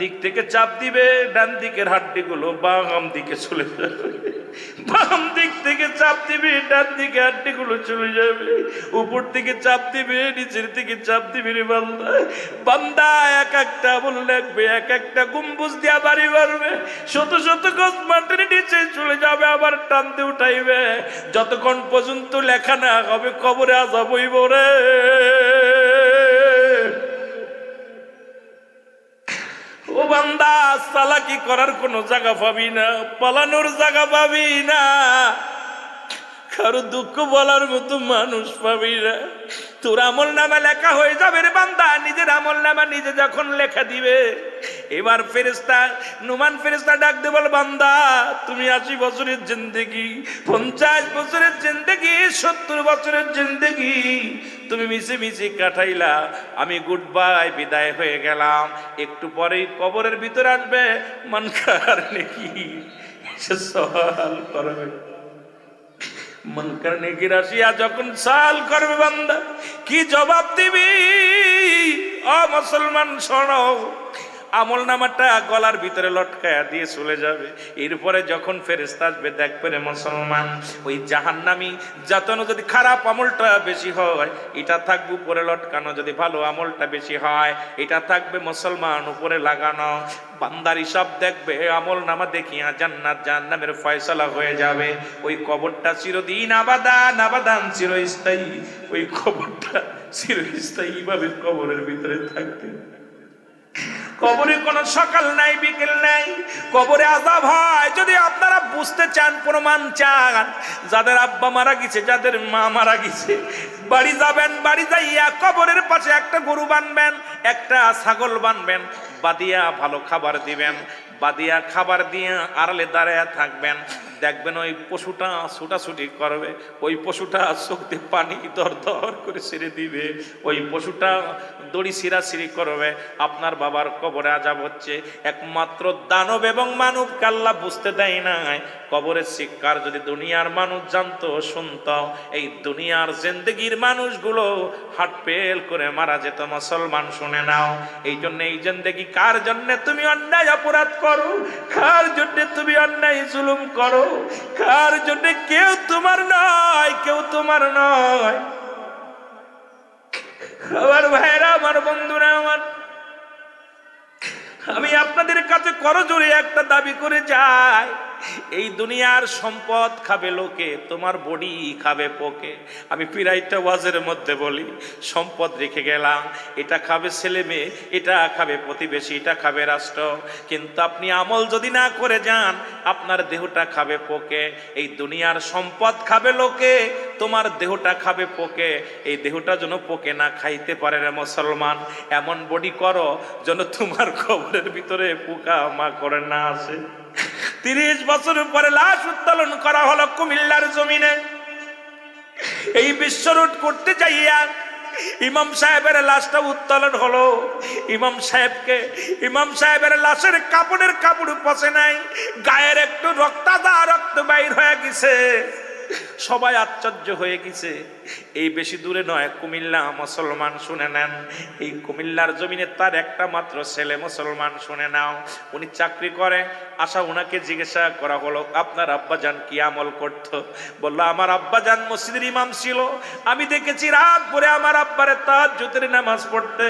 দিক থেকে চাপ দিবে, ডান দিকের হাড্ডিগুলো বাম দিকে চলে যাবে। বাম দিক থেকে চাপ দিবে, ডান দিকে হাড্ডিগুলো চলে যাবে। উপর থেকে চাপ দিবে, নিচের থেকে চাপ দিবে রে বান্দা। বান্দা এক একটা আমল লাগবে এক একটা গম্বুজ দিয়া বাড়ি বাড়বে। শত শত গজ মাটির নিচে চলে যাবে, আবার টানতে উঠাইবে। যতক্ষণ পর্যন্ত লেখা না হবে, কবরে আজাব হইব রে। ও বান্দা চালাকি করার কোনো জায়গা পাবি না পালানোর জায়গা পাবি না। কারও দুঃখ বলার মতো মানুষ পাবি না। তোর আমল নামা লেখা হয়ে যাবে রে বান্দা। নিজের আমল নামা নিজে যখন লেখা দিবে, এবার ফেরেস্তা নুমান ফেরেস্তা ডাক দে বল, বান্দা, তুমি আশি বছরের জিন্দেগি, পঞ্চাশ বছরের জিন্দেগি, সত্তর বছরের জিন্দেগি, তুমি মিশে মিশে কাটাইলা। আমি গুড বাই বিদায় হয়ে গেলাম। একটু পরেই কবরের ভিতরে আসবে। মানকার নাকি। সওয়াল করবে। মন কারণে কি রাশিয়া যখন সাল করবে বান্দা কি জবাব দিবি? অ মুসলমান শোনো। আমল নামাটা গলার ভিতরে লটকায়া দিয়ে চলে যাবে। এরপরে যখন ফেরেস্তা আসবে দেখবে রে মুসলমান, ওই জাহান্নামি যাতন যদি খারাপ আমলটা বেশি হয়, এটা থাকবে উপরে লটকানো। যদি ভালো আমলটা বেশি হয়, এটা থাকবে মুসলমান উপরে লাগানো। বান্দার সব দেখবে আমল নামা দেখিয়া জান্নাত জাহান্নামের ফয়সালা হয়ে যাবে। ওই কবরটা চিরদিন আবাদান আবাদান চিরস্থায়ী। ওই কবরটা চিরস্থায়ী ভাবে কবরের ভিতরে থাকবে। কবরে কোনো সকাল নাই, বিকেল নাই। কবরে আজাব হয়, যদি আপনারা বুঝতে চান, প্রমাণ চান, যাদের আব্বা মারা গেছে, যাদের মা মারা গেছে, বাড়ি যাবেন, বাড়ি যাইয়া কবরের পাশে একটা গরু বানবেন, একটা ছাগল বানবেন, বাদিয়া ভালো খাবার দিবেন, বাদিয়া খাবার দিয়ে আড়ালে দাঁড়ায় থাকবেন, দেখবেন ওই পশুটা ছুটাছুটি করবে, ওই পশুটা চোখ দিয়ে পানি দর দর করে ছেড়ে দিবে, ওই পশুটা দড়ি সিরাসিরি করবে, আপনার বাবার কবরে আজাব হচ্ছে। একমাত্র দানব এবং মানব কাল্লা বুঝতে দেয় নাই। কবরের শিক্ষার যদি দুনিয়ার মানুষ জানতো শুনত এই দুনিয়ার জিন্দগির মানুষগুলো হাট পেল করে মারা যেত, মুসলমান শুনে নাও। এই জন্য এই জিন্দগি কার জন্য? তুমি অন্যায় অপরাধ করো। কার জন্য তুমি অন্যায় জুলুম করো? কার জন্য কেউ তোমার নয়, কেউ তোমার নয়। আমার ভাইরা আমার বন্ধুরা আমার আমি আপনাদের কাছে করজোরে একটা দাবি করে যাই। এই দুনিয়ার সম্পদ খাবে লোকে, তোমার বডি খাবে পোকে। আমি পিরাইটা ওয়াজের মধ্যে বলি, সম্পদ রেখে গেলাম, এটা খাবে ছেলে মেয়ে, এটা খাবে প্রতিবেশী, এটা খাবে রাষ্ট্র। কিন্তু আপনি আমল যদি না করে যান, আপনার দেহটা খাবে পোকে। এই দুনিয়ার সম্পদ খাবে লোকে, তোমার দেহটা খাবে পোকে। এই দেহটা যেন পোকে না খাইতে পারে রে মুসলমান, এমন বডি করো যেন তোমার খবরের ভিতরে পোকা মা করে না আসে। তিরিশ বছর পরে লাশ উত্তোলন করা হলো কুমিল্লার জমিনে। এই বিশ্বরোড করতে যাইয়া ইমাম সাহেবের লাশটা উত্তোলন হলো। ইমাম সাহেবকে, ইমাম সাহেবের লাশের কাপড়ের কাপড় পচে নাই, গায়ের একটু রক্তাদা রক্ত বাইর হয়ে গেছে। সবাই আশ্চর্য হয়ে গেছে। এই বেশি দূরে নয়, কুমিল্লা মুসলমান শুনে নেন। এই কুমিল্লার জমিনে তার একটা মাত্র ছেলে মুসলমান শুনে নাও। উনি চাকরি করে, আশা উনাকে জিজ্ঞাসা করা হলো, আপনার আব্বাজান কি আমল করত? বলল, আমার আব্বাজান মসজিদের ইমাম ছিল। আমি দেখেছি রাত পরে আমার আব্বারে তার জুতের নামাজ পড়তে।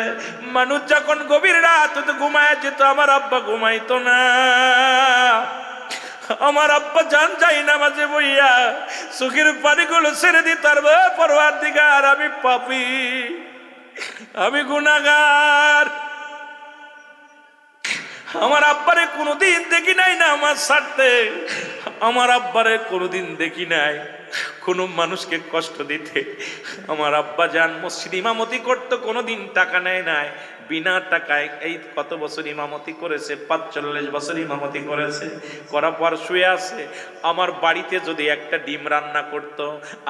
মানুষ যখন গভীর রাত ঘুমায় যেত, আমার আব্বা ঘুমাইতো না। আমার আব্বা জান যাই না মাঝে বইয়া চোখের পানিগুলো ছেড়ে দি, তার পরবার দিগার আমি পাপি, আমি গুনাগার। আমার আব্বারে কোনোদিন দেখি নাই না আমার সাথে আমার আব্বারে কোনোদিন দেখি নাই। কোনো মানুষকে কষ্ট দিতে, আমার আব্বা যান মসজিদ ইমামতি করতো, কোনোদিন টাকা নেয় নাই। বিনা টাকায় এই কত বছর ইমামতি করেছে, পাঁচচল্লিশ বছর ইমামতি করেছে, করার পর শুয়ে আছে। আমার বাড়িতে যদি একটা ডিম রান্না করত,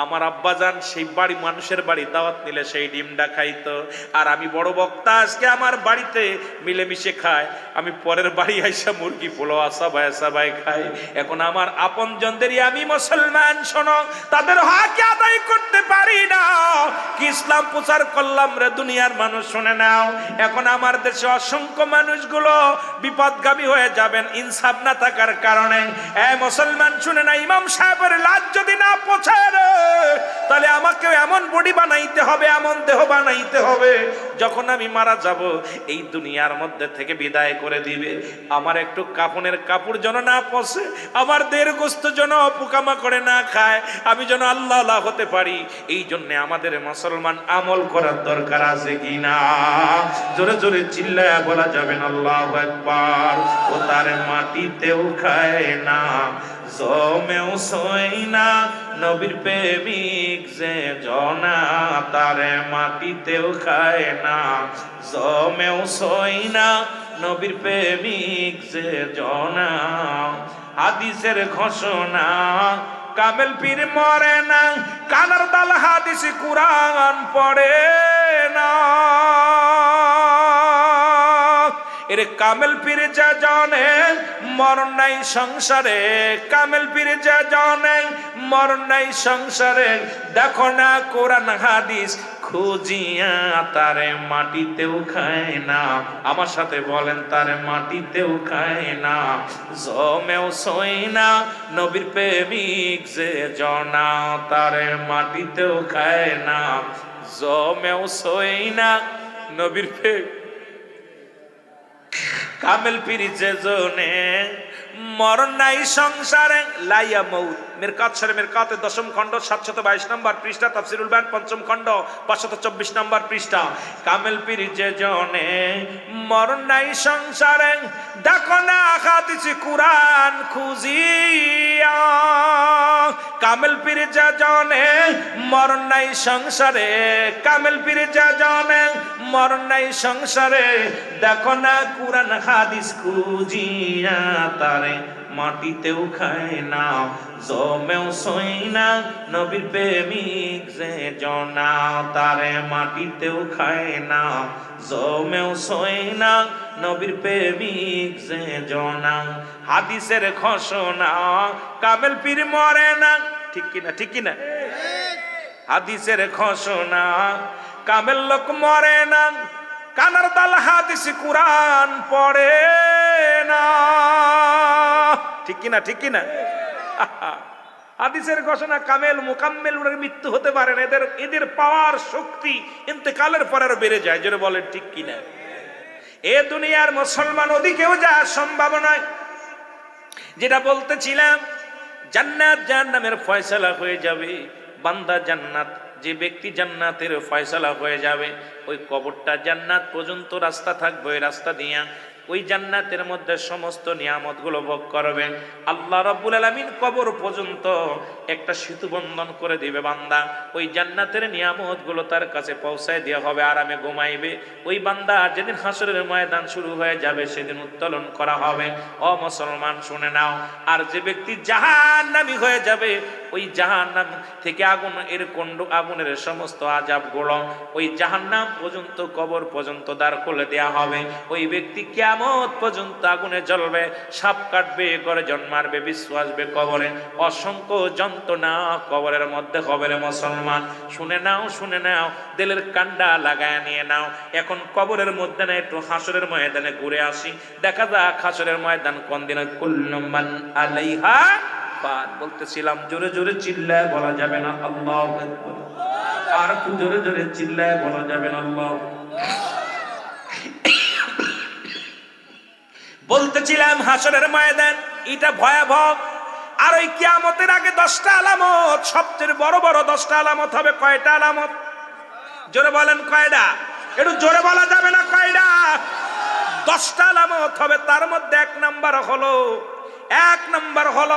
আমার আব্বা যান সেই বাড়ি, মানুষের বাড়ি দাওয়াত নিলে সেই ডিমটা খাইতো। আর আমি বড় বক্তা, আজকে আমার বাড়িতে মিলেমিশে খায়। আমি পরের বাড়ি আইসা মুরগি পোলো আসা বাই আসা বাই খাই। এখন আমার আপন জনদেরই আমি মুসলমান, শোনো, তাদের হাকে আদায় করতে পারি না। কি ইসলাম প্রচার করলাম রে, দুনিয়ার মানুষ, শুনে নাও। এখন আমার দেশে অসংখ্য মানুষগুলো বিপদগামী হয়ে যাবেন, ইনসাফ না থাকার কারণে। এ মুসলমান শুনে না, ইমাম সাহেবের লাজ যদি না পৌঁছায় তাহলে আমাকে এমন বডি বানাইতে হবে, এমন দেহ বানাইতে হবে, যখন আমি মারা যাব, এই দুনিয়ার মধ্যে থেকে বিদায় করে দিবে। আমার একটু কাপনের কাপড় যেন না পসে, আমার দের গোস্ত যেন পোকামা করে না খায়, আমি যেন আল্লাহ আল্লাহ হতে পারি, এই জন্য আমাদের মুসলমান আমল করার দরকার আছে কি না? জোরে জোরে চিল্লায় বলা যাবে না, আল্লাহ একবার ও তার মাটিতেও খায় না জমেও সই না, নবীর প্রেমিক যে জনা, তারে মাটিতেও খায় না। জমেও সই না, নবীর প্রেমিক যে জনা, হাদিসের ঘোষণা, কামেল পীর মরে না, কানার দাল হাদিস কুরআন পড়ে না। এর কামেল পীর যা জানে, মরণ নাই সংসারে। কামেল পীর যা জানে, মরণ নাই সংসারে। দেখো না কোরআন হাদিস, খুঁজিয়া তারে মাটিতেও খায় না। আমার সাথে বলেন, তারে মাটিতেও খায় না। জমেও সই না, নবীর প্রেমিক যে জনা, তারে মাটিতেও খায় না। জমেও সই না, নবীর প্রেমিক কামেল পিরি যে জনে মরণ নাই সংসারে লাইয়া মৌত মিরকাত সরে মিরকাতে দশম খণ্ড, সাতশত বাইশ নম্বর পৃষ্ঠা, তাফসিরুল বায়ান পঞ্চম খণ্ড, পাঁচশত চব্বিশ নম্বর পৃষ্ঠা। কামেল পিরি যে জনে মরণ নাই সংসারে দেখো না হাদিস কুরআন খুঁজিয়া। কামেল পীর যা জানে মরণ নাই সংসারে, কামেল পীর যা জানে মরণ নাই সংসারে দেখো না কুরআন হাদিস খুঁজিয়া তারে। মাটিতেও খায় না, জমেও সই না, নবীর প্রেমিক যে জনা, তারে মাটিতেও খায় না, জমেও সই না, নবীর প্রেমিক যে জনা। হাদিসের ঘোষণা, কামেল পীর মরে না। ঠিক কিনা ঠিক কিনা? হাদিসের ঘোষণা, কামেল লোক মরে না। কানার দাল হাদিস কুরআন পড়ে না। ঠিক কিনা ঠিক কিনা? হাদিসের ঘোষণা, কামেল মুকাম্মেল ওনার মৃত্যু হতে পারে না। এদের এদের পাওয়ার শক্তি ইন্তেকালের পর আরও বেড়ে যায় যেটা বলেন, ঠিক কিনা? এ দুনিয়ার মুসলমান ওদিকেও যাওয়ার সম্ভাবনা যেটা বলতেছিলাম, জান্নাত জাহান্নামের ফয়সালা হয়ে যাবে। বান্দা জান্নাত, যে ব্যক্তি জান্নাতের ফয়সালা হয়ে যাবে, ওই কবরটা জান্নাত পর্যন্ত রাস্তা থাকবে, ওই রাস্তা দিয়া ওই জান্নাতের মধ্যে সমস্ত নিয়ামতগুলো ভোগ করবেন আল্লাহ রব্বুল আলমিন কবর পর্যন্ত একটা সেতু বন্ধন করে দিবে বান্দা। ওই জান্নাতের নিয়ামতগুলো তার কাছে পৌঁছায় দেওয়া হবে, আরামে ঘুমাইবে। ওই বান্দা যেদিন হাসরের ময়দান শুরু হয়ে যাবে, সেদিন উত্তোলন করা হবে। অ মুসলমান, শুনে নাও। আর যে ব্যক্তি জাহান নামি হয়ে যাবে ওই জাহান নাম থেকে আগুন, এর কন্ড আগুনের সমস্ত আজাবগুলো ওই জাহান্নাম পর্যন্ত, কবর পর্যন্ত দাঁড় খুলে দেয়া হবে। ওই ব্যক্তি কেমত পর্যন্ত আগুনে জ্বলবে, সাপ কাটবে করে জন্মারবে বিশ্ব আসবে কবরে। অসংখ্য যন্ত্রণা কবরের মধ্যে হবে রে মুসলমান। শুনে নাও শুনে নাও, দিলের কান্ডা লাগায় নিয়ে নাও। এখন কবরের মধ্যে না একটু হাসরের ময়দানে ঘুরে আসি। দেখা যাক হাসরের ময়দান কোন দিনে কুল্লুমান আলাইহা পার বলতেছিলাম, জোরে জোরে চিল্লায় বলা যাবে না, আল্লাহ আর জোরে জোরে চিল্লায় বলা যাবে না, আল্লাহ বলতেছিলাম, হাসরের ময়দান, এটা ভয়াবহ। আর ওই কিয়ামতের আগে দশটা আলামত, সবচেয়ে বড় বড় দশটা আলামত হবে কয়টা আলামত? জোরে বলেন কয়টা? একটু জোরে বলা যাবে না কয়টা? দশটা আলামত হবে, তার মধ্যে এক নাম্বার হলো, এক নাম্বার হলো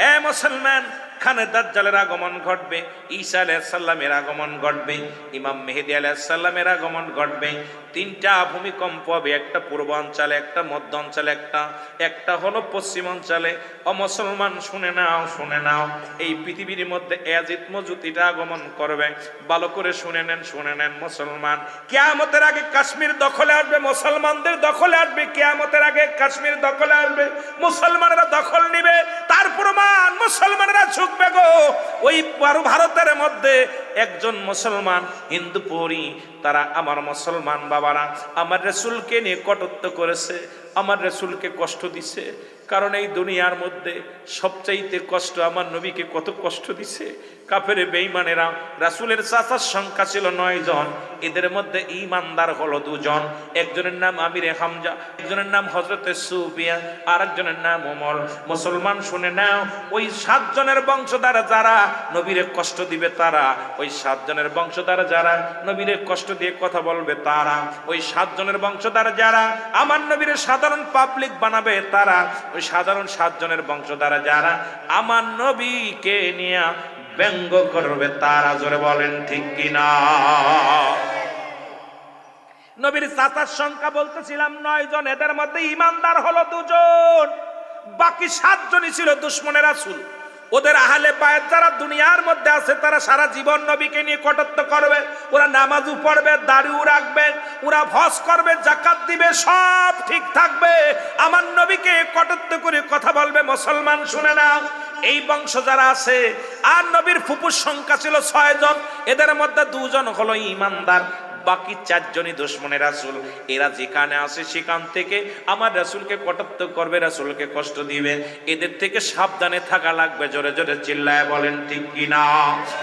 এ মুসলমান খানে দাজ্জালের আগমন ঘটবে, ঈসা আলাইসাল্লামের আগমন ঘটবে, ইমাম মেহেদি আলাইসাল্লামের আগমন ঘটবে। তিনটা ভূমিকম্প হবে, একটা পূর্বাঞ্চলে একটা মধ্য অঞ্চলে, একটা একটা হলো পশ্চিম অঞ্চলে। অমুসলমান শুনে নাও শুনে নাও, এই পৃথিবীর মধ্যে এজিত মজুতিটা আগমন করবে। ভালো করে শুনে নেন শুনে নেন মুসলমান। কেয়ামতের আগে কাশ্মীর দখলে আসবে, মুসলমানদের দখলে আসবে, কেয়ামতের আগে কাশ্মীর দখলে আসবে। মুসলমানেরা দখল নিবে, তার প্রমাণ মুসলমানেরা থাকবে গো। ওই ভারতের মধ্যে একজন মুসলমান হিন্দু পরি তারা আমার মুসলমান বাবারা, আমার রেসুলকে নিয়ে কটত্ব করেছে, আমার রেসুলকে কষ্ট দিছে কারণ এই দুনিয়ার মধ্যে সবচাইতে কষ্ট আমার নবীকে কত কষ্ট দিছে। কাফেরে বেঈমানেরা, রাসূলের চাচার সংখ্যা ছিল নয় জন। এদের মধ্যে ইমানদার হলো দুজন। একজনের নাম আমিরে হামজা, একজনের নাম হজরতে সুফিয়া আর একজনের নাম ওমর। মুসলমান শুনে নাও, ওই সাতজনের বংশধর যারা নবীরে কষ্ট দিবে তারা, ওই সাতজনের বংশধর যারা নবীরে কষ্ট দিয়ে কথা বলবে তারা, ওই সাতজনের বংশধর যারা আমার নবীরে সাধারণ পাবলিক বানাবে তারা, ওই সাধারণ সাতজনের বংশধারা যারা আমার নবীকে নিয়ে ব্যঙ্গ করবে, তারা জোরে বলেন, ঠিক কিনা? নবীর চাচার সংখ্যা বলতেছিলাম নয় জন, এদের মধ্যে ইমানদার হলো দুজন। বাকি সাতজনই ছিল দুশ্মনের আসুল ওদের আহলে বায়ের যারা দুনিয়ার মধ্যে আছে, তারা সারা জীবন নবীকে নিয়ে কটত্ব করবে। ওরা নামাজও পড়বে, দাড়িও রাখবে, ওরা ভস করবে, জাকাত দিবে, সব ঠিক থাকবে। আমার নবীকে কটত্ব করে কথা বলবে, মুসলমান শুনে না এই বংশ যারা আছে, আর নবীর ফুপুর সংখ্যা ছিল ছয় জন এদের মধ্যে দুজন হলো ইমানদার। বাকি চারজনই দুশ্মনের রাসুল। এরা যেখানে আসে সেখান থেকে আমার রাসুলকে কটাত্ত করবে, রাসুলকে কষ্ট দিবে। এদের থেকে সাবধানে থাকা লাগবে, জোরে জোরে চিল্লায় বলেন, ঠিক কিনা?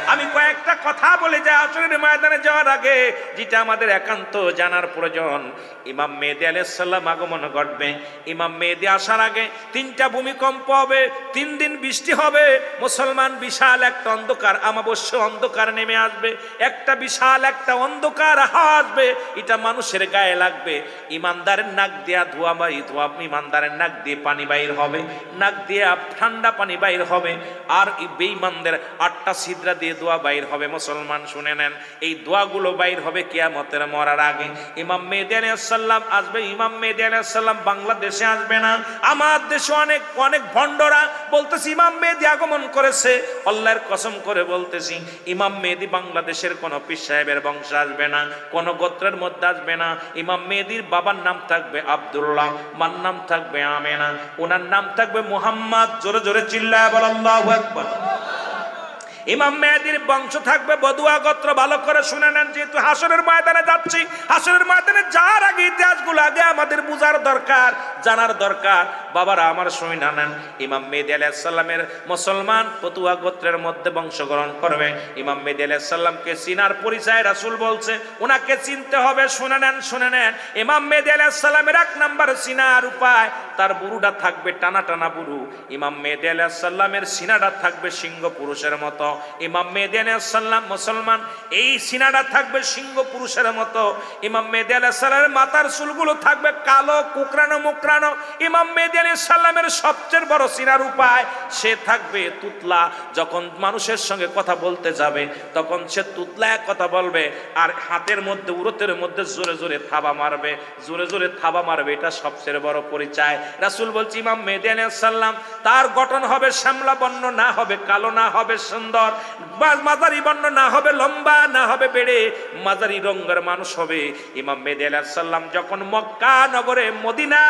আমি কয়েকটা কথা বলে যাই আসলের ময়দানে যাওয়ার আগে, যেটা আমাদের একান্ত জানার প্রয়োজন। ইমাম মেহেদি আলাইসাল্লাম আগমন ঘটবে। ইমাম মেহেদি আসার আগে তিনটা ভূমিকম্প হবে, তিন দিন বৃষ্টি হবে। মুসলমান বিশাল একটা অন্ধকার আমাবস্য অন্ধকার নেমে আসবে। একটা বিশাল একটা অন্ধকার হাওয়া আসবে এটা মানুষের গায়ে লাগবে। ইমানদারের নাক দিয়া ধোয়া বাই ধোয়া, ইমানদারের নাক দিয়ে পানি বাইর হবে। নাক দিয়ে ঠান্ডা পানি বাইর হবে। আর বেঈমানদের আটটা সিদ্রা দিয়ে দোয়া বাইর হবে। মুসলমান, শুনে নেন, এই দোয়াগুলো বাইর হবে কিয়ামতের মরার আগে। ইমাম মেহেদি আসবে, ইমাম মেহেদি বাংলাদেশে আসবে না। আমার দেশে অনেক অনেক ভণ্ডরা বলতেছি, ইমাম মেহেদি আগমন করেছে। আল্লাহর কসম করে বলতেছি, ইমাম মেহেদি বাংলাদেশের কোন পীর সাহেবের বংশ আসবে না। কোন গোত্রের মধ্যে আসবে না। ইমাম মেহেদির বাবার নাম থাকবে আব্দুল্লাহ, মার নাম থাকবে আমেনা ওনার নাম থাকবে মুহাম্মদ, জোরে জোরে চিল্লায় ইমাম মেহেদির বংশ থাকবে বদুয়া গোত্র, ভালো করে শুনে নেন, যেহেতু হাসরের ময়দানে যাচ্ছি। হাসরের ময়দানে যার আগে ইতিহাসগুলো আগে আমাদের বুঝার দরকার, জানার দরকার। বাবারা, আমার শুনে না নেন ইমাম মেহেদি আলাইসাল্লামের মুসলমান পতুয়া গোত্রের মধ্যে বংশগ্রহণ করবে। ইমাম মেহেদি আলাইসাল্লামকে চিনার পরিচয় রাসূল বলছে ওনাকে চিনতে হবে, শুনে নেন শুনে নেন। ইমাম মেহেদি আলাইসাল্লামের এক নাম্বার চিনার উপায়, তার বুরুটা থাকবে টানা টানা বুরু। ইমাম মেহেদি আলাইসাল্লামের সিনাটা থাকবে সিংহ পুরুষের মতো। ইমাম মেহেদি আলাইসাল্লাম মুসলমান, এই সিনাটা থাকবে সিংহ পুরুষের মতো। ইমাম মেহেদি আলাইসাল্লামের মাথার চুলগুলো থাকবে কালো কুকরানো মুকরানো ইমাম মেহেদি আলাইসাল্লামের সবচেয়ে বড় সিনার উপায়, সে থাকবে তুতলা। যখন মানুষের সঙ্গে কথা বলতে যাবে, তখন সে তুতলায় কথা বলবে, আর হাতের মধ্যে, উরতের মধ্যে জোরে জোরে থাবা মারবে। জোরে জোরে থাবা মারবে, এটা সবচেয়ে বড় পরিচয়। রাসূল বলছি, ইমাম মেহেদি সালাম, তার গঠন হবে শ্যামলা বর্ণ, না হবে কালো, না হবে সুন্দর। মাঝারি বর্ণ, না হবে লম্বা, না হবে বেড়ে। মাঝারি রঙের মানুষ হবে ইমাম মেহেদি সাল্লাম যখন মক্কা নগরে, মদিনা,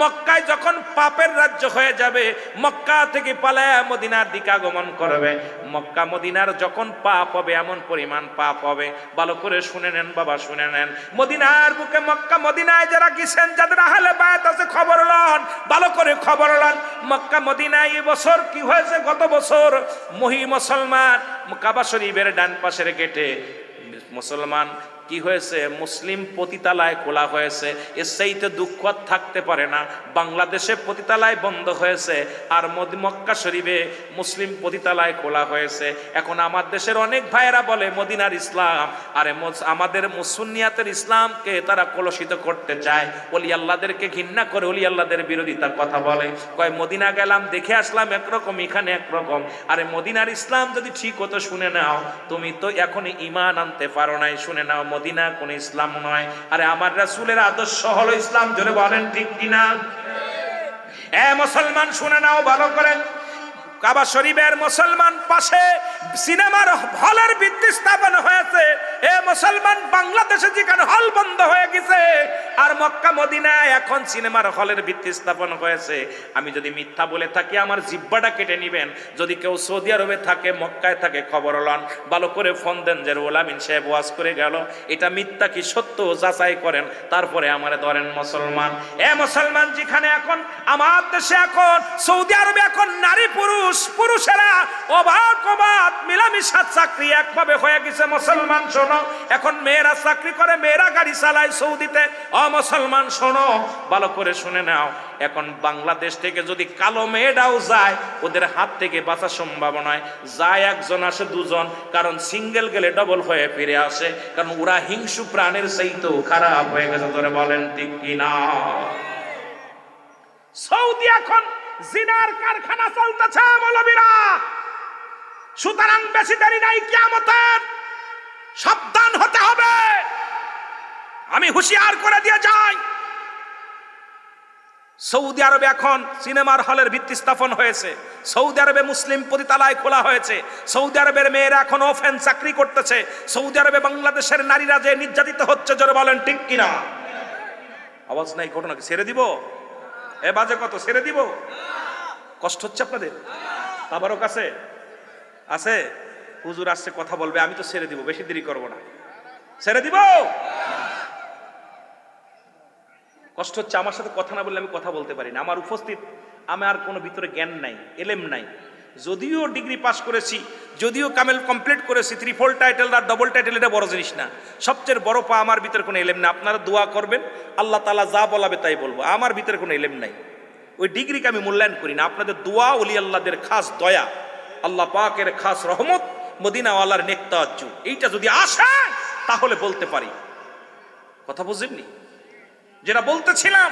মক্কায় যখন পাপের রাজ্য হয়ে যাবে, মক্কা থেকে পালায়া মদিনার দিকে আগমন করবে। মক্কা মদিনার যখন পাপ হবে, এমন পরিমাণ পাপ হবে। ভালো করে শুনে নেন বাবা, শুনে নেন। মদিনার বুকে মক্কা মদিনায় যারা গেছেন, যাদের আহলে বায়াত আছে, খবর লন। ভালো করে খবর লন। মক্কা মদিনায় এই বছর কি হয়েছে? গত বছর মহি মুসলমান কাবা শরীফের ডান পাশের গেটে মুসলমান কি হয়েছে? মুসলিম পতিতালায় খোলা হয়েছে। এর সেইতে দুঃখ থাকতে পারে না। বাংলাদেশে পতিতালায় বন্ধ হয়েছে আর মক্কা শরীফে মুসলিম পতিতালায় খোলা হয়েছে। এখন আমার দেশের অনেক ভাইয়েরা বলে, মদিনার ইসলাম। আরে আমাদের মুসুন্নিয়াতের ইসলামকে তারা কলসিত করতে চায়। অলি আল্লাহদেরকে ঘৃণা করে অলি আল্লাহদের বিরোধিতার কথা বলে। কয়, মদিনা গেলাম, দেখে আসলাম একরকম, এখানে একরকম। আরে মদিনার ইসলাম যদি ঠিক হতো, শুনে নাও। তুমি তো এখন ইমান আনতে পারো নাই, শুনে নাও মদিনা, কোন ইসলাম নয়। আরে আমার রাসুলের আদর্শ হলো ইসলাম, জোরে বলেন ঠিক কিনা? এ মুসলমান, শুনে নাও, ভালো করে। কাবা শরীফের মুসলমান পাশে সিনেমার হলের ভিত্তি স্থাপন হয়েছে। এ মুসলমান বাংলাদেশে যেখানে হল বন্ধ হয়ে গেছে, আর মক্কা, মদিনায় এখন সিনেমার হলের ভিত্তি স্থাপন হয়েছে। আমি যদি মিথ্যা বলে থাকি, আমার জিব্বাটা কেটে নিবেন। যদি কেউ সৌদি আরবে থাকে, মক্কায় থাকে, খবর লন। ভালো করে ফোন দেন যে ওলামিন সাহেব ওয়াজ করে গেল। এটা মিথ্যা কি সত্য? যাচাই করেন। তারপরে আমার ধরেন মুসলমান। এ মুসলমান যেখানে এখন, আমার দেশে এখন, সৌদি আরবে এখন নারী পুরুষ পুরুষেরা অবাক অবাক মিলামিশা চাকরি একভাবে হয়ে গেছে। মুসলমান শোনো, এখন মেয়েরা চাকরি করে, মেয়েরা গাড়ি চালায় সৌদিতে। অ, মুসলমান শোনো, ভালো করে শুনে নাও। এখন বাংলাদেশ থেকে যদি কালো মেয়েরাও যায়, ওদের হাত থেকে বাঁচার সম্ভাবনায় যায় একজন, আসে দুজন, কারণ সিঙ্গেল গেলে ডবল হয়ে ফিরে আসে। কারণ ওরা হিংসু প্রাণের সেইতেও খারাপ হয়ে গেছে, ধরে বলেন ঠিক কিনা? সৌদি এখন জিনার কারখানা চলতেছে, মৌলবীরা। সুতরাং বেশি দেরি নাই, কিয়ামতের সাবধান হতে হবে। আমি হুঁশিয়ার করে দিয়ে যাই। সৌদি আরবে এখন সিনেমার হলের ভিত্তি স্থাপন হয়েছে। সৌদি আরবে মুসলিম পতিতালায় খোলা হয়েছে। সৌদি আরবের মেয়েরা এখন ওফেন চাকরি করতেছে। সৌদি আরবে বাংলাদেশের নারীরা যে নির্যাতিত হচ্ছে, জোরে বলেন, ঠিক কিনা? আওয়াজ নাই ঘটনাকে ছেড়ে দিব? এ বাজে কত? ছেড়ে দিব? কষ্ট হচ্ছে আপনাদের? আবারও কাছে আছে? হুজুর আসছে, কথা বলবে, আমি তো ছেড়ে দিব, বেশি দেরি করব না। ছেড়ে দিব? কষ্ট হচ্ছে, আমার সাথে কথা না বললে আমি কথা বলতে পারি না। আমার উপস্থিত, আমার কোনো ভিতরে জ্ঞান নাই, এলেম নাই। যদিও ডিগ্রি পাস করেছি যদিও কামেল কমপ্লিট করেছি ত্রিফল টাইটেল আর ডবল টাইটেল এটা বড় জিনিস না। সবচেয়ে বড় পা আমার ভিতরে কোনো এলেম না। আপনারা দোয়া করবেন, আল্লাহ তালা যা বলাবে তাই বলব। আমার ভিতরে কোনো এলেম নাই। ওই ডিগ্রিকে আমি মূল্যায়ন করি না। আপনাদের দোয়া অলি আল্লাহদের খাস দয়া, আল্লাহ পাকের খাস রহমত, মদিনাওয়ালার নেকতাজ্জু এইটা যদি আসে, তাহলে বলতে পারি। কথা বুঝেননি? যেটা বলতেছিলাম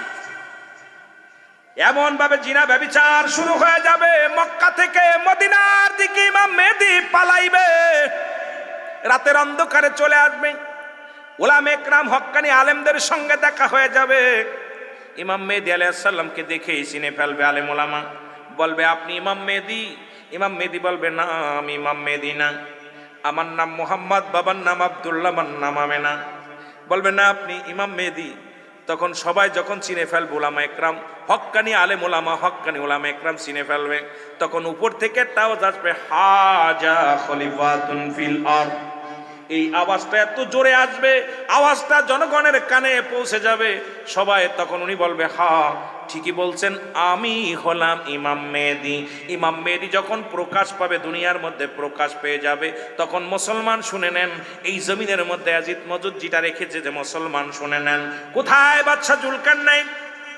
এমন ভাবে জিনা ব্যবিচার শুরু হয়ে যাবে। মক্কা থেকে মদিনার দিকে ইমাম মেহেদি পালাইবে। রাতের অন্ধকারে চলে আসবে। ওলাম একরাম হক্কানি আলেমদের সঙ্গে দেখা হয়ে যাবে। ইমাম মেহেদি আলাইসাল্লামকে দেখে চিনে ফেলবে আলেম ওলামা। বলবে, আপনি ইমাম মেহেদি? ইমাম মেহেদি বলবে, না, আমি ইমাম মেহেদি না। আমার নাম মোহাম্মদ, বাবার নাম আবদুল্লাহ, আমার নাম আমেনা। বলবে, না, আপনি ইমাম মেহেদি। তখন সবাই যখন চিনে ফেলবে ওলামা একরাম, হক্কানি আলেম ওলামা, হক্কানি ওলামা একরাম চিনে ফেলবে, তখন উপর থেকে তাও আসবে, হাজা খলিফাতুন ফিল আরদ। এই আওয়াজটা এত জোরে আসবে, আওয়াজটা জনগণের কানে পৌঁছে যাবে, সবাই তখন উনি বলবে, হা ঠিকই বলছেন, আমি হলাম ইমাম মেহেদি। ইমাম মেহেদি যখন প্রকাশ পাবে, দুনিয়ার মধ্যে প্রকাশ পেয়ে যাবে, তখন মুসলমান শুনে নেন, এই জমিনের মধ্যে আজিত মজুদ যেটা রেখেছে যে মুসলমান শুনে নেন। কোথায় বাচ্চা জুলকান নাই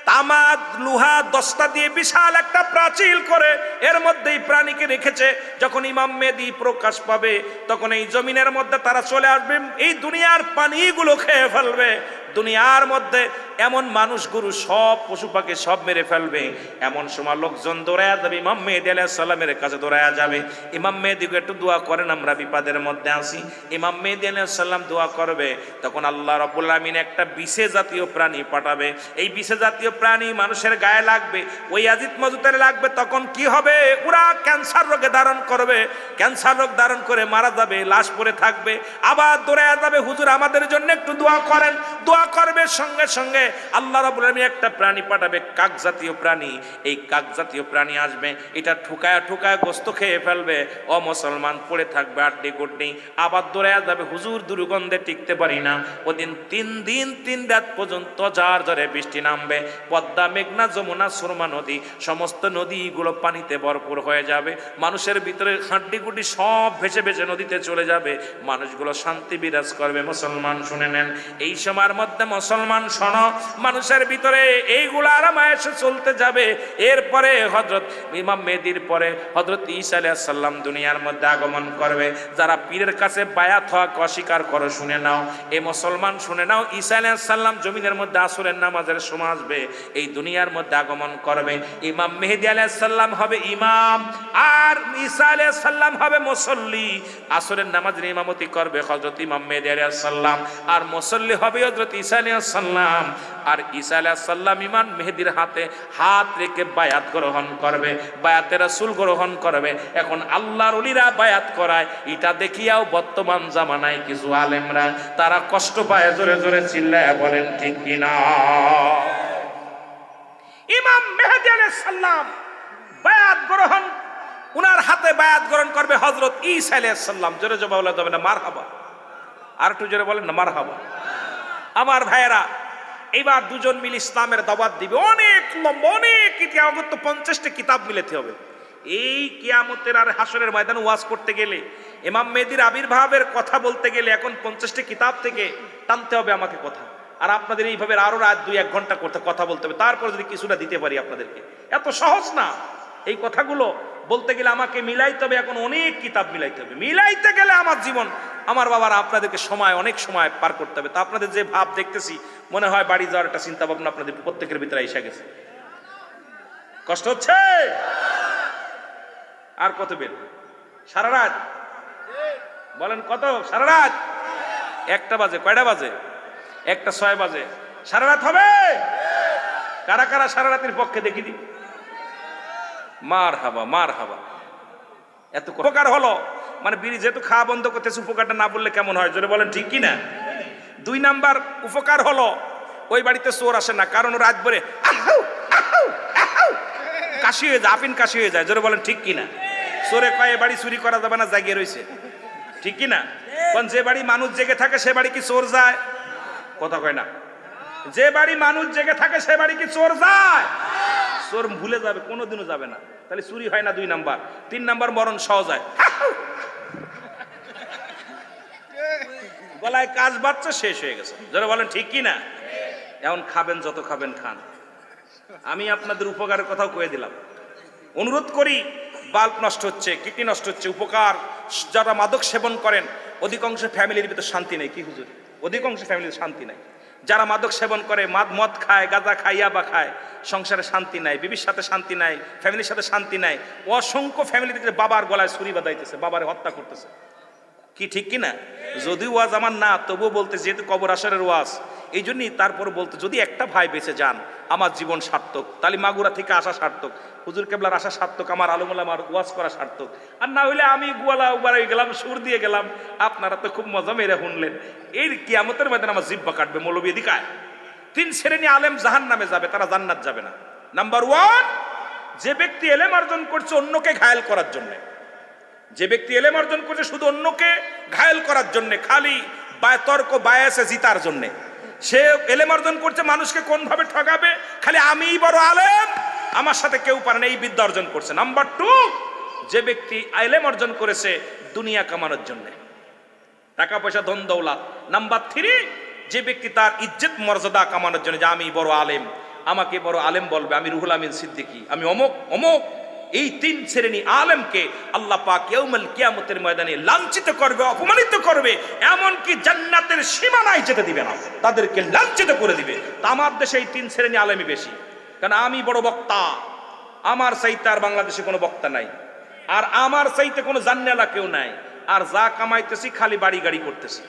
তামাদ, লোহা, দস্তা দিয়ে বিশাল একটা প্রাচীল করে এর মধ্যেই প্রাণীকে রেখেছে। যখন ইমাম মেদি প্রকাশ পাবে, তখন এই জমিনের মধ্যে তারা চলে আসবে, এই দুনিয়ার পানিগুলো খেয়ে ফেলবে। দুনিয়ার মধ্যে এমন মানুষ গুরু সব পশু পাখি সব মেরে ফেলবে। এমন সময় লোকজন দৌড়ায়া যাবে, ইমাম মেহেদি আলাহ সাল্লামের কাছে দৌড়ায়া যাবে। ইমাম মেহেদিকে একটু দোয়া করেন, আমরা বিপাদের মধ্যে আসি ইমাম মেহেদি আলাহ সাল্লাম দোয়া করবে, তখন আল্লাহ রবুল আমিন একটা বিশে জাতীয় প্রাণী পাঠাবে। এই বিশে জাতীয় প্রাণী মানুষের গায়ে লাগবে, ওই আজিত মজুতের লাগবে, তখন কি হবে? ওরা ক্যান্সার রোগে ধারণ করবে। ক্যান্সার রোগ ধারণ করে মারা যাবে, লাশ পরে থাকবে। আবার দৌড়ায়া যাবে, হুজুর আমাদের জন্য একটু দোয়া করেন। দোয়া করবে সঙ্গে সঙ্গে আল্লাহ রাবুল আলমী একটা প্রাণী পাঠাবে কাক জাতীয় প্রাণী। এই কাক জাতীয় প্রাণী আসবে, এটা ঠুকায় ঠুকায় গোস্ত খেয়ে ফেলবে ও মুসলমান পড়ে থাকবে আড্ডি গুড্ডি, আবার দৌড়ায়া যাবে, হুজুর দুর্গন্ধে টিকতে পারি না। ওদিন তিন দিন, তিন রাত পর্যন্ত যার জরে বৃষ্টি নামবে, পদ্মা, মেঘনা, যমুনা, সুরমা নদী, সমস্ত নদীগুলো পানিতে ভরপুর হয়ে যাবে। মানুষের ভিতরে হাড্ডি গুড্ডি সব ভেসে ভেসে নদীতে চলে যাবে। মানুষগুলো শান্তি বিরাজ করবে, মুসলমান শুনে নেন। এই সময়ের মধ্যে মুসলমান, শোন, মানুষের ভিতরে এইগুলো আরামায়েসে চলতে যাবে। এরপরে হজরত ইমাম মেদির পরে হজরত ঈসা আলাইহিস সাল্লাম দুনিয়ার মধ্যে আগমন করবে। যারা পীরের কাছে বায়াত হওয়াকে অস্বীকার করো, শুনে নাও। এই মুসলমান, শুনে নাও, ঈসা আলাইহিস সাল্লাম জমিনের মধ্যে আসরের নামাজের সময় আসবে। এই দুনিয়ার মধ্যে আগমন করবে। ইমাম মেহেদি আলাইহিস সাল্লাম হবে ইমাম, আর ঈসা আলাইহিস হবে মুসল্লি। আসরের নামাজের ইমামতি করবে হযরত ইমাম মেহেদী আলাইহিস সালাম। আর মুসল্লি হবে হযরত ঈসা আলাইহিস সালাম আর ঈসা আলাইহিস সালাম ইমাম মেহেদির হাতে হাত রেখে বায়াত গ্রহণ করবে, বায়াতে রাসূল গ্রহণ করবে। এখন আল্লাহর ওলিরা বায়াত করায়, এটা দেখিয়াও বর্তমান জামানায় কিছু আলেমরা তারা কষ্ট পায়, জোরে জোরে চিল্লায় বলেন, ঠিক কিনা ইমাম মেহেদি আলাইহিস সালাম বায়াত গ্রহণ, উনার হাতে বায়াত গ্রহণ করবে হযরত ঈসা আলাইহিস সালাম জোরে জবাব বলা যাবে না, মারহাবা। আর একটু জোরে বলেন না মার মারহাবা। আমার ভাইয়েরা, এবার দুজন মিলে ইসলামের দাওয়াত দিবে। অনেক লম্বা, অনেক ইতিহাস তো পঞ্চাশটা কিতাব মিলেতে হবে। এই কিয়ামতের আর হাসরের ময়দান ওয়াজ করতে গেলে, ইমাম মেদির আবির্ভাবের কথা বলতে গেলে এখন পঞ্চাশটা কিতাব থেকে টানতে হবে আমাকে কথা। আর আপনাদের এইভাবে আরও রাত দুই, এক ঘণ্টা করতে কথা বলতে হবে। তারপর যদি কিছুটা দিতে পারি আপনাদেরকে। এত সহজ না। এই কথাগুলো বলতে গেলে আমাকে মিলাইতে হবে, এখন অনেক কিতাব মিলাইতে হবে। মিলাইতে গেলে আমার জীবন, আমার বাবার আপনাদেরকে সময়, অনেক সময় পার করতে হবে। তা আপনাদের যে ভাব দেখতেছি, মনে হয় বাড়ি যাওয়ার একটা চিন্তা ভাবনা আপনাদের প্রত্যেকের ভিতরে এসে গেছে। কষ্ট হচ্ছে? আর কত বের? সারা রাত? বলেন কত? সারা রাত? একটা বাজে, কয়টা বাজে? একটা ছয় বাজে। সারা রাত হবে? কারা কারা সারা রাতের পক্ষে দেখি দি মার হাবা মার হাবা এত উপকার হলো। মানে বিড়ি যেহেতু খাওয়া বন্ধ করতেছে, উপকারটা না বললে কেমন হয়? জোরে বলেন, ঠিক কি না দুই নাম্বার উপকার হলো, ওই বাড়িতে চোর আসে না, কারণ রাত ভরে কাশি হয়ে যায় আপিন কাশি হয়ে যায়, জোরে বলেন, ঠিক কি না চোরে কয়ে, বাড়ি চুরি করা যাবে না, জাগিয়ে রয়েছে ঠিক কি না কারণ যে বাড়ি মানুষ জেগে থাকে, সে বাড়ি কি চোর যায়? কথা কয় না। যে বাড়ি মানুষ জেগে থাকে, সে বাড়ি কি চোর যায়? চোর ভুলে যাবে, কোনোদিনও যাবে না। তাহলে চুরি হয় না দুই নাম্বার। তিন নাম্বার মরণ সহজ হয়। গলায় কাজ বাচ্চা শেষ হয়ে গেছে। যারা বলেন, ঠিক কি না? এখন খাবেন যত খাবেন খান। আমি আপনাদের উপকারের কথাও কয়ে দিলাম। অনুরোধ করি, বাল্ব নষ্ট হচ্ছে, কিডনি নষ্ট হচ্ছে, উপকার, যারা মাদক সেবন করেন, অধিকাংশ ফ্যামিলির ভিতরে শান্তি নেই। কি হুজুর? অধিকাংশ ফ্যামিলির শান্তি নাই। যারা মাদক সেবন করে, মাদ মদ খায়, গাঁজা খায়, ইয়াবা খায়, সংসারে শান্তি নাই, বিবির সাথে শান্তি নাই, ফ্যামিলির সাথে শান্তি নাই, অসংখ্য ফ্যামিলি থেকে বাবার গলায় ছুরি বাঁধাইতেছে, বাবারে হত্যা করতেছে। কি ঠিক কি না যদি ওয়াজ আমার না, তবুও বলতে যেহেতু কবর আসরের ওয়াজ এই জন্যই তারপর বলতো, যদি একটা ভাই বেঁচে যান, আমার জীবন সার্থক। তাহলে মাগুরা থেকে আসা সার্থক। হুজুর কেবলার আসা সার্থক, আমার আলমুল, আমার ওয়াজ করা সার্থক। আর না হইলে আমি গুয়ালা, উবারে গেলাম, সুর দিয়ে গেলাম। আপনারা তো খুব মজা মেরে শুনলেন এই কিয়ামতের মধ্যে আমার জিব্বা কাটবে, মৌলবী এদিকায়। তিন শ্রেণি আলেম জাহান নামে যাবে, তারা জান্নাত যাবে না। নাম্বার ওয়ান যে ব্যক্তি এলেম অর্জন করছে অন্যকে ঘায়েল করার জন্যে। যে ব্যক্তি এলেম অর্জন করছে শুধু অন্যকে ঘায়েল করার জন্য, খালি বা- তর্ক, বায়াসে জিতার জন্য। সে এলেম অর্জন করছে, মানুষকে কোন ভাবে ঠকাবে খালি আমিই বড় আলেম। আমার সাথে কেউ পারে না, এই বিদ্যা অর্জন করছে। নাম্বার টু যে ব্যক্তি এলেম অর্জন করেছে, দুনিয়া কামানোর জন্য। টাকা, পয়সা, ধন, দৌলাত। নাম্বার থ্রি যে ব্যক্তি তার ইজ্জত, মর্যাদা কামানোর জন্য যে, আমি বড় আলেম। আমাকে বড় আলেম বলবে, আমি রুহুল আমিন সিদ্দিকী। আমি অমুক অমুক এই তিন শ্রেণি আলেমকে আল্লাহ পাক ইয়ৌমাল কিয়ামতের ময়দানে লাঞ্ছিত করবে, অপমানিত করবে, এমনকি জান্নাতের সীমানায় যেতে দিবে না। তাদেরকে লাঞ্ছিত করে দিবে। তা আমার দেশে এই তিন শ্রেণি আলেমই বেশি। কারণ আমি বড় বক্তা। আমার চাইতে আর বাংলাদেশে কোনো বক্তা নাই। আর আমার চাইতে কোনো জান্নালা কেউ নাই। আর যা কামাইতেছি খালি বাড়ি গাড়ি করতেছি।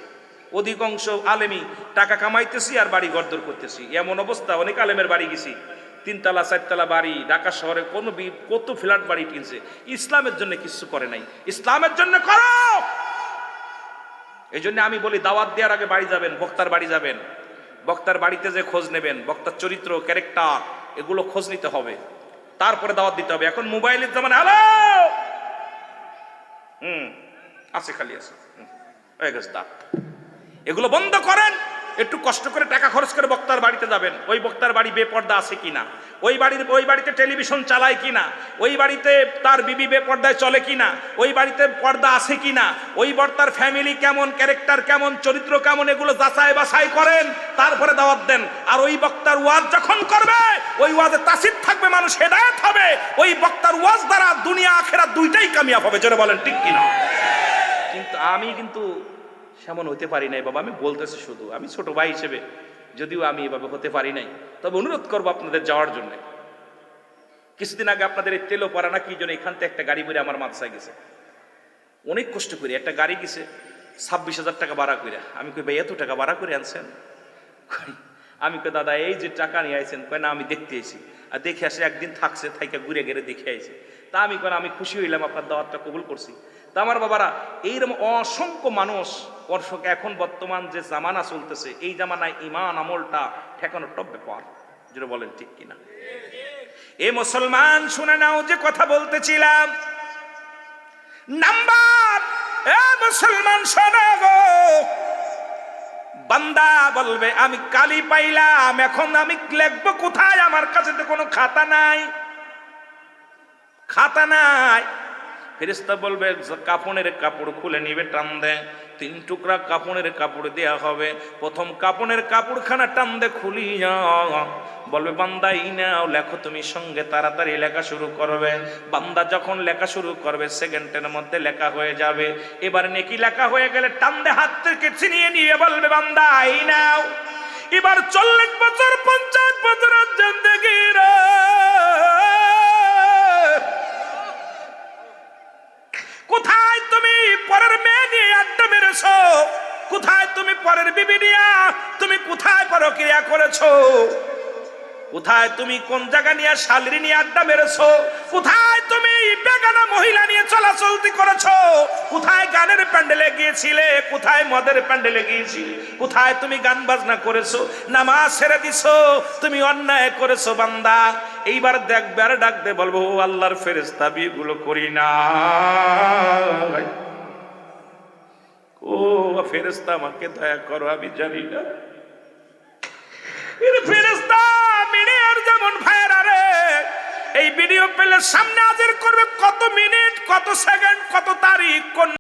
অধিকাংশ আলেমি টাকা কামাইতেছি আর বাড়ি গরদর করতেছি। এমন অবস্থা, অনেক আলেমের বাড়ি গেছি। তিনতলা, চারতলা বাড়ি, ঢাকা শহরে কোনো কত ফ্ল্যাট বাড়ি কিনছে। ইসলামের জন্য কিছু করে নাই। ইসলামের জন্য করো! এই জন্য আমি বলি, দাওয়াত দেওয়ার আগে বাড়ি যাবেন, বক্তার বাড়ি যাবেন। বক্তার বাড়িতে যে খোঁজ নেবেন, বক্তার চরিত্র, ক্যারেক্টার, এগুলো খোঁজ নিতে হবে। তারপরে দাওয়াত দিতে হবে। এখন মোবাইলের জামানে হ্যালো! হুম, আছে খালি আছে। হয়ে এগুলো বন্ধ করেন। একটু কষ্ট করে টাকা খরচ করে বক্তার বাড়িতে যাবেন। ওই বক্তার বাড়ি বেপর্দা আছে কিনা? ওই বাড়ির, ওই বাড়িতে টেলিভিশন চালায় কিনা? ওই বাড়িতে তার বিবি বেপর্দায় চলে কিনা? ওই বাড়িতে পর্দা আছে কিনা? ওই বর্তার ফ্যামিলি কেমন ক্যারেক্টার কেমন, চরিত্র কেমন, এগুলো যাচাই বাছাই করেন, তারপরে দাওয়াত দেন। আর ওই বক্তার ওয়াজ যখন করবে, ওই ওয়াজে তাসিদ থাকবে, মানুষ হেদায়েত হবে। ওই বক্তার ওয়াজ দ্বারা দুনিয়া আখেরা দুইটাই কামিয়াব হবে যেটা বলেন, ঠিক কিনা? কিন্তু আমি কিন্তু সেমন হতে পারি নাই বাবা আমি বলতেছি শুধু। আমি ছোট ভাই হিসেবে যদিও আমি এভাবে হতে পারি নাই। তবে অনুরোধ করব আপনাদের যাওয়ার জন্য। কিছুদিন আগে আপনাদের এই তেলো পারা না কি জন্য এখান থেকে একটা গাড়ি বেড়ে আমার মাদ্রাসায় গেছে। অনেক কষ্ট করে একটা গাড়ি গেছে ছাব্বিশ হাজার টাকা ভাড়া করে আমি কই ভাই এত টাকা ভাড়া করে আনছেন? আমি কই দাদা এই যে টাকা নিয়ে আইছেন কয় না আমি দেখতে এসেছি আর দেখে আসে একদিন থাকছে থাইকা ঘুরে গেড়ে দেখে আইছে। তা আমি কয় না, আমি খুশি হইলাম আপনার দাওয়াতটা কবুল করছি। তা আমার বাবারা, এইরকম অসংখ্য মানুষ অর্শক এখন বর্তমান যে জামানা চলতেছে, এই জামানায় ইমান আমলটা ঠেকানো টপ ব্যাপার। যেটা বলেন ঠিক কিনা? এ মুসলমান, শুনে নাও যে কথা বলতেছিলাম। নাম্বার, এ মুসলমান, শোনো গো। বান্দা বলবে, আমি কালি পাইলাম, এখন আমি লিখব কোথায়? আমার কাছে তো কোনো খাতা নাই। খাতা নাই। ফেরেস্তা বলবে কাপড়ের কাপড় খুলে নিবে, টান দে। তিন টুকরা কাপড়ের কাপড় দেয়া হবে। প্রথম কাপড়ের কাপড়খানা টান দে, খুলিয়া। বলবে, বান্দা, এই নাও, লেখো তুমি সঙ্গে, তাড়াতাড়ি লেখা শুরু করবে। বান্দা যখন লেখা শুরু করবে, সেকেন্ডের মধ্যে লেখা হয়ে যাবে। এবার নেকি লেখা হয়ে গেলে টান দে, হাত থেকে ছিনিয়ে নিয়ে বলবে, বান্দা, এই নাও। এবার চল্লিশ বছর, পঞ্চাশ বছরের জিন্দগির কোথায় কোথায় তুমি পরের বিবি নিয়া তুমি কোথায় পরক্রিয়া করেছ? কোথায় তুমি কোন জায়গা নিয়ে শালিরি নিয়ে আড্ডা মেরেছো? কোথায় তুমি বেগানা মহিলা নিয়ে চলাচলতি করেছ? কোথায় গানের প্যান্ডেলে গিয়েছিলে? কোথায় মদের প্যান্ডেলে গিয়েছিলে? কোথায় তুমি গান বাজনা করেছ? নামাজ ছেড়ে দিছো? তুমি অন্যায় করেছ, বান্দা। এইবার দেখবে আর ডাক দে বলব আল্লাহর ফেরেস্তা বিয়েগুলো করি না। ও ফেরেস্তা আমাকে দয়া করো, আমি জানি না। যেমন এই ভিডিও পেলে সামনে হাজির করবে কত মিনিট, কত সেকেন্ড, কত তারিখ, কোন